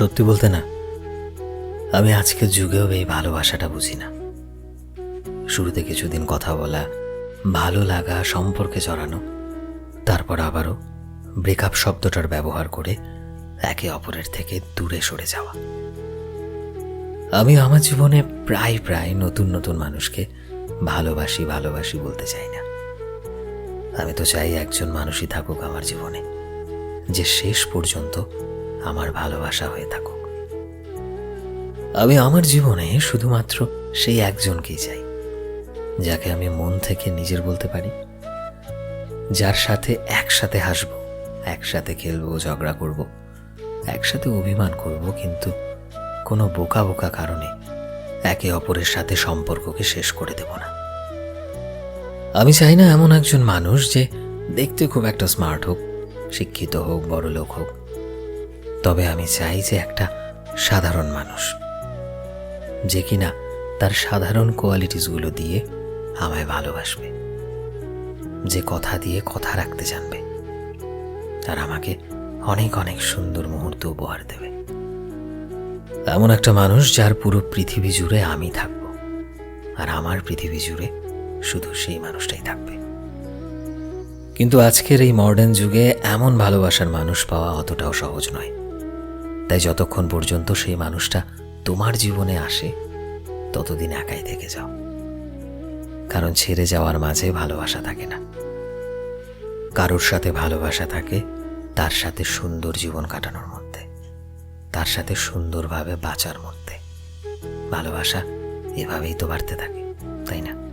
সত্যি বলতে না, আমি আজকের যুগেও এই ভালোবাসাটা বুঝি না। শুরুতে কিছুদিন কথা বলা, ভালো লাগা, সম্পর্কে জড়ানো, তারপর আবারও ব্রেকআপ শব্দটার ব্যবহার করে একে অপরের থেকে দূরে সরে যাওয়া। আমি আমার জীবনে প্রায় প্রায় নতুন নতুন মানুষকে ভালোবাসি ভালোবাসি বলতে চাই না। আমি তো চাই একজন মানুষই থাকুক আমার জীবনে। যে শেষ পর্যন্ত আমার ভালোবাসা হয়ে থাকুক। আমি আমার জীবনে শুধুমাত্র সেই একজনকেই চাই, যাকে আমি মন থেকে নিজের বলতে পারি, যার সাথে একসাথে হাসবো, একসাথে খেলব, ঝগড়া করব, একসাথে অভিমান করব, কিন্তু কোনো বোকা বোকা কারণে একে অপরের সাথে সম্পর্ককে শেষ করে দেব না। আমি চাই না এমন একজন মানুষ যে দেখতে খুব একটা স্মার্ট হোক, শিক্ষিত হোক বড় লোক হোক তবে আমি চাই যে একটা সাধারণ মানুষ, যে কিনা তার সাধারণ কোয়ালিটিসগুলো দিয়ে আমায় ভালোবাসবে, যে কথা দিয়ে কথা রাখতে জানবে, আর আমাকে অনেক অনেক সুন্দর মুহূর্ত উপহার দেবে। এমন একটা মানুষ যার পুরো পৃথিবী জুড়ে আমি থাকব, আর আমার পৃথিবী জুড়ে শুধু সেই মানুষটাই থাকবে। কিন্তু আজকের এই মডার্ন যুগে এমন ভালোবাসার মানুষ পাওয়া অতটাও সহজ নয়। তাই যতক্ষণ পর্যন্ত সেই মানুষটা তোমার জীবনে আসে, ততদিন একাই থেকে যাও। কারণ ছেড়ে যাওয়ার মাঝে ভালোবাসা থাকে না। কারোর সাথে ভালোবাসা থাকে, তার সাথে সুন্দর জীবন কাটানোর মধ্যে। তার সাথে সুন্দরভাবে বাঁচার মধ্যে। ভালোবাসা এভাবেই তো বাড়তে থাকে, তাই না?